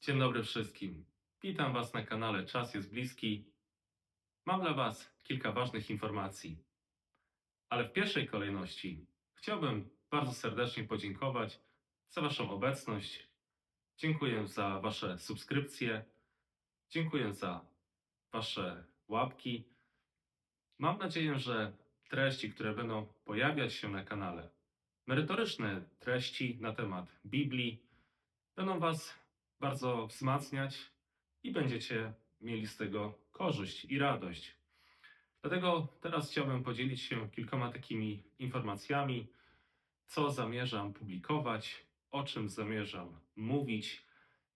Dzień dobry wszystkim. Witam Was na kanale Czas jest bliski. Mam dla Was kilka ważnych informacji. Ale w pierwszej kolejności chciałbym bardzo serdecznie podziękować za Waszą obecność. Dziękuję za Wasze subskrypcje. Dziękuję za Wasze łapki. Mam nadzieję, że treści, które będą pojawiać się na kanale, merytoryczne treści na temat Biblii, będą Was bardzo wzmacniać i będziecie mieli z tego korzyść i radość. Dlatego teraz chciałbym podzielić się kilkoma takimi informacjami, co zamierzam publikować, o czym zamierzam mówić,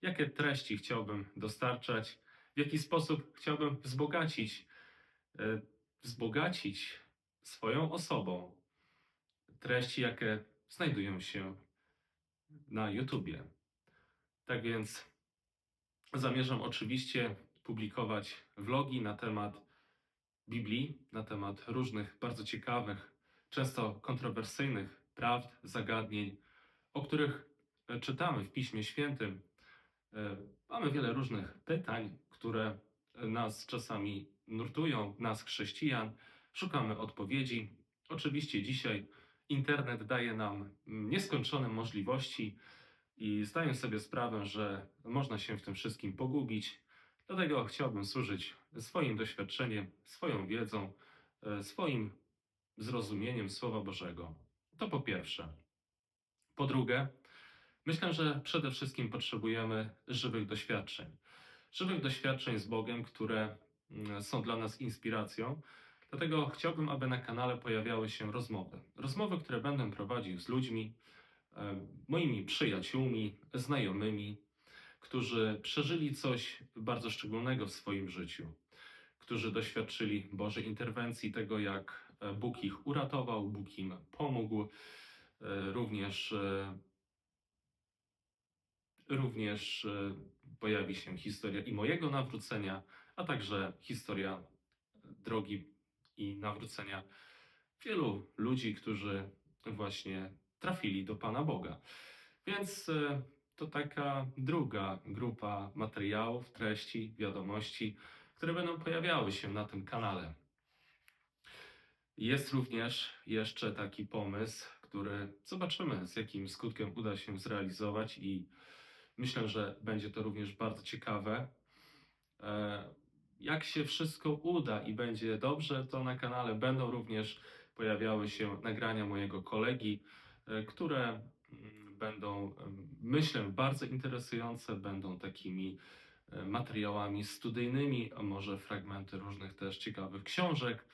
jakie treści chciałbym dostarczać, w jaki sposób chciałbym wzbogacić, e, wzbogacić swoją osobą? Treści, jakie znajdują się na YouTubie. Tak więc zamierzam oczywiście publikować vlogi na temat Biblii, na temat różnych bardzo ciekawych, często kontrowersyjnych prawd, zagadnień, o których e, czytamy w Piśmie Świętym. E, Mamy wiele różnych pytań, które nas czasami nurtują, nas chrześcijan. Szukamy odpowiedzi. Oczywiście dzisiaj internet daje nam mm, nieskończone możliwości i zdaję sobie sprawę, że można się w tym wszystkim pogubić. Dlatego chciałbym służyć swoim doświadczeniem, swoją wiedzą, e, swoim zrozumieniem Słowa Bożego. To po pierwsze. Po drugie, myślę, że przede wszystkim potrzebujemy żywych doświadczeń. Żywych doświadczeń z Bogiem, które mm, są dla nas inspiracją. Dlatego chciałbym, aby na kanale pojawiały się rozmowy. Rozmowy, które będę prowadził z ludźmi, moimi przyjaciółmi, znajomymi, którzy przeżyli coś bardzo szczególnego w swoim życiu, którzy doświadczyli Bożej interwencji, tego jak e, Bóg ich uratował, Bóg im pomógł, e, również, e, również e, pojawi się historia i mojego nawrócenia, a także historia drogi i nawrócenia wielu ludzi, którzy właśnie trafili do Pana Boga. Więc e, to taka druga grupa materiałów, treści, wiadomości, które będą pojawiały się na tym kanale. Jest również jeszcze taki pomysł, który zobaczymy, z jakim skutkiem uda się zrealizować, i myślę, że będzie to również bardzo ciekawe. E, Jak się wszystko uda i będzie dobrze, to na kanale będą również pojawiały się nagrania mojego kolegi, które mm, będą, myślę, bardzo interesujące, będą takimi e, materiałami studyjnymi, a może fragmenty różnych też ciekawych książek,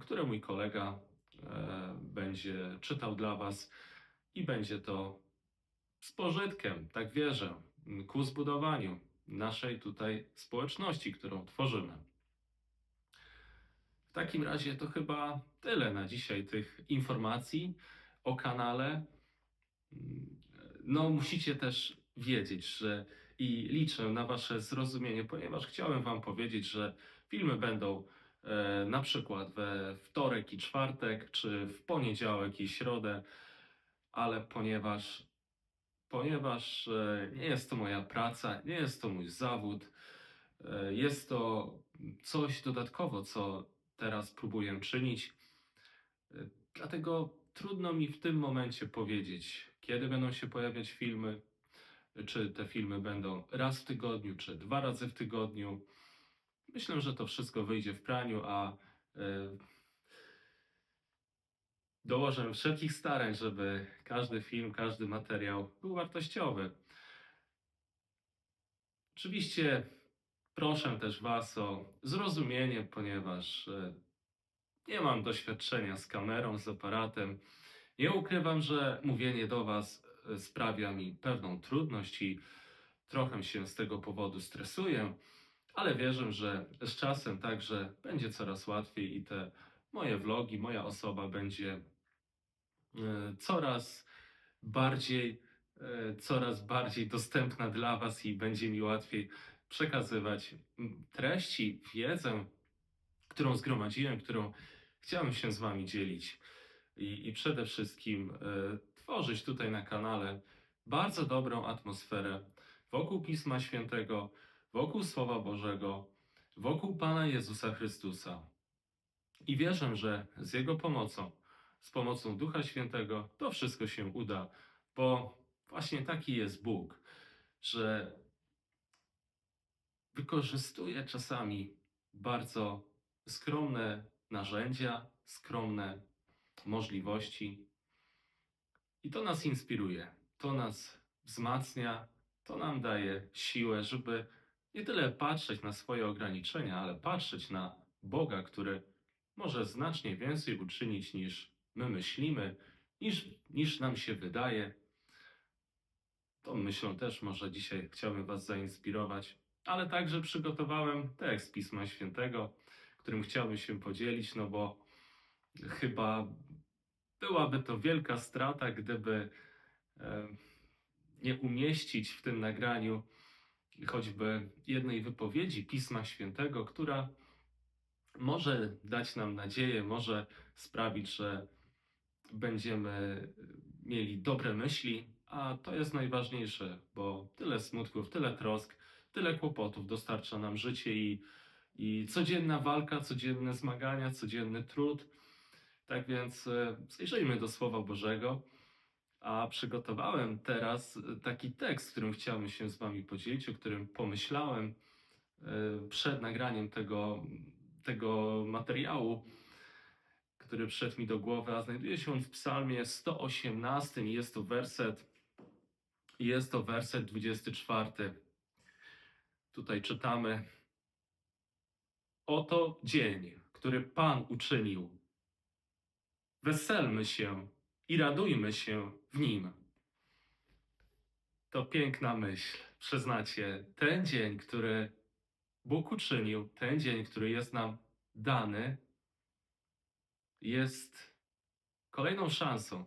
które mój kolega e, będzie czytał dla Was i będzie to z pożytkiem, tak wierzę, ku zbudowaniu naszej tutaj społeczności, którą tworzymy. W takim razie to chyba tyle na dzisiaj tych informacji o kanale. No, musicie też wiedzieć, że i liczę na Wasze zrozumienie, ponieważ chciałem Wam powiedzieć, że filmy będą e, na przykład we wtorek i czwartek, czy w poniedziałek i środę, ale ponieważ, ponieważ e, nie jest to moja praca, nie jest to mój zawód, e, jest to coś dodatkowo, co teraz próbuję czynić. E, Dlatego trudno mi w tym momencie powiedzieć, kiedy będą się pojawiać filmy, czy te filmy będą raz w tygodniu, czy dwa razy w tygodniu. Myślę, że to wszystko wyjdzie w praniu, a e, dołożę wszelkich starań, żeby każdy film, każdy materiał był wartościowy. Oczywiście proszę też Was o zrozumienie, ponieważ e, nie mam doświadczenia z kamerą, z aparatem. Nie ukrywam, że mówienie do Was e, sprawia mi pewną trudność i trochę się z tego powodu stresuję, ale wierzę, że z czasem także będzie coraz łatwiej i te moje vlogi, moja osoba będzie e, coraz bardziej, e, coraz bardziej dostępna dla Was i będzie mi łatwiej przekazywać treści, wiedzę, którą zgromadziłem, którą chciałem się z Wami dzielić i, i przede wszystkim e, tworzyć tutaj na kanale bardzo dobrą atmosferę, wokół Pisma Świętego, wokół Słowa Bożego, wokół Pana Jezusa Chrystusa. I wierzę, że z Jego pomocą, z pomocą Ducha Świętego, to wszystko się uda, bo właśnie taki jest Bóg, że wykorzystuje czasami bardzo skromne narzędzia, skromne możliwości. I to nas inspiruje, to nas wzmacnia, to nam daje siłę, żeby nie tyle patrzeć na swoje ograniczenia, ale patrzeć na Boga, który może znacznie więcej uczynić niż my myślimy, niż, niż nam się wydaje. Tą myślą też może dzisiaj chciałbym Was zainspirować, ale także przygotowałem tekst Pisma Świętego, którym chciałbym się podzielić, no bo chyba byłaby to wielka strata, gdyby nie umieścić w tym nagraniu choćby jednej wypowiedzi Pisma Świętego, która może dać nam nadzieję, może sprawić, że będziemy mieli dobre myśli, a to jest najważniejsze, bo tyle smutków, tyle trosk, tyle kłopotów dostarcza nam życie i, i codzienna walka, codzienne zmagania, codzienny trud. Tak więc e, zajrzyjmy do Słowa Bożego. A przygotowałem teraz e, taki tekst, którym chciałbym się z Wami podzielić, o którym pomyślałem e, przed nagraniem tego, tego materiału, który przyszedł mi do głowy, a znajduje się on w Psalmie 118 i jest to werset, jest to werset 24. Tutaj czytamy: Oto dzień, który Pan uczynił. Weselmy się i radujmy się w nim. To piękna myśl. Przyznacie, ten dzień, który Bóg uczynił, ten dzień, który jest nam dany, jest kolejną szansą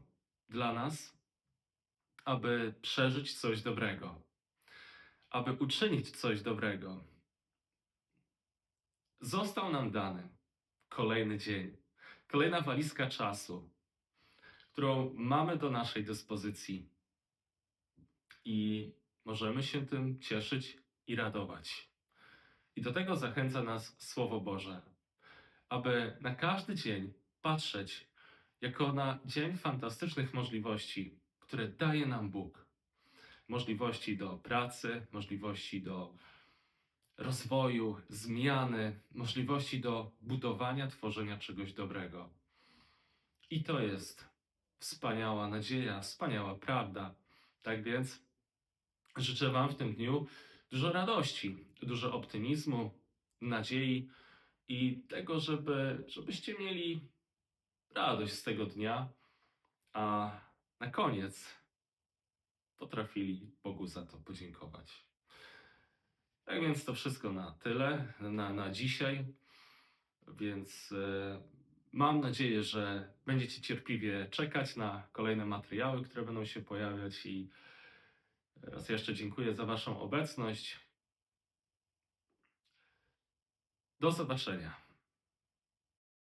dla nas, aby przeżyć coś dobrego, aby uczynić coś dobrego. Został nam dany kolejny dzień, kolejna walizka czasu, którą mamy do naszej dyspozycji i możemy się tym cieszyć i radować. I do tego zachęca nas Słowo Boże, aby na każdy dzień patrzeć jako na dzień fantastycznych możliwości, które daje nam Bóg. Możliwości do pracy, możliwości do rozwoju, zmiany, możliwości do budowania, tworzenia czegoś dobrego. I to jest wspaniała nadzieja, wspaniała prawda. Tak więc życzę Wam w tym dniu dużo radości, dużo optymizmu, nadziei i tego, żeby, żebyście mieli radość z tego dnia, a na koniec potrafili Bogu za to podziękować. Tak więc to wszystko na tyle, na, na dzisiaj. Więc e, mam nadzieję, że będziecie cierpliwie czekać na kolejne materiały, które będą się pojawiać i raz jeszcze dziękuję za Waszą obecność. Do zobaczenia.